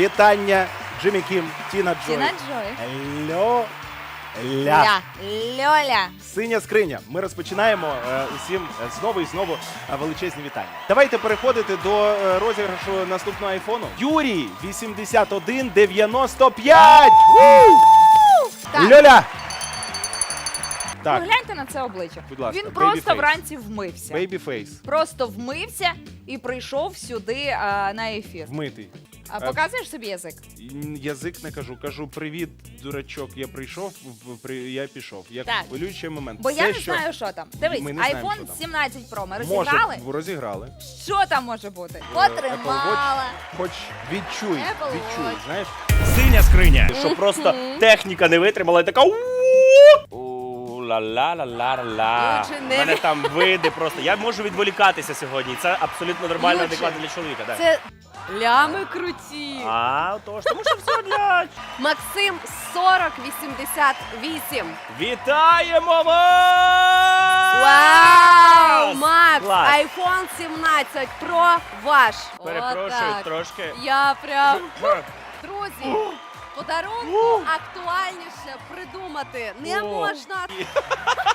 Вітання Джиммі Кім, Тіна Джой. Тіна Джой. Льо. Ля. Ля. Льоля. Синя скриня. Ми розпочинаємо е, усім знову і знову е, величезні вітання. Давайте переходити до е, розіграшу наступного айфону. Юрій 8195. Ву! Так. Льоля. Так, Погляньте на це обличчя. Будь ласка, Він просто baby face. вранці вмився. Babyface. Просто вмився і прийшов сюди а, на ефір. Вмитий. А показуєш собі язик? М, Язик не кажу, кажу привіт, дурачок. Я прийшов, в- при- я пішов. Як Так. хвилюючий момент. Бо Все, я не що знаю, що там. Дивись, Ми не знаємо, iPhone там. 17 Pro ми може розіграли. розіграли. Що там може бути? Е, Apple Потримала. Хоч відчуй, Apple відчуй, Watch. знаєш. Синя скриня, що просто техніка не витримала і така. У не- мене там види просто. Я можу відволікатися сьогодні. Це абсолютно нормально, Лучше. адекватно для чоловіка. Так. Це лями круті. А, тож, тому що все для. Максим 4088. Вітаємо вас! Вау! Макс! Клас. iPhone 17 Pro ваш. Перепрошую Отак. трошки. Я прям. Друзі, подарунку актуальніше придумати не можна.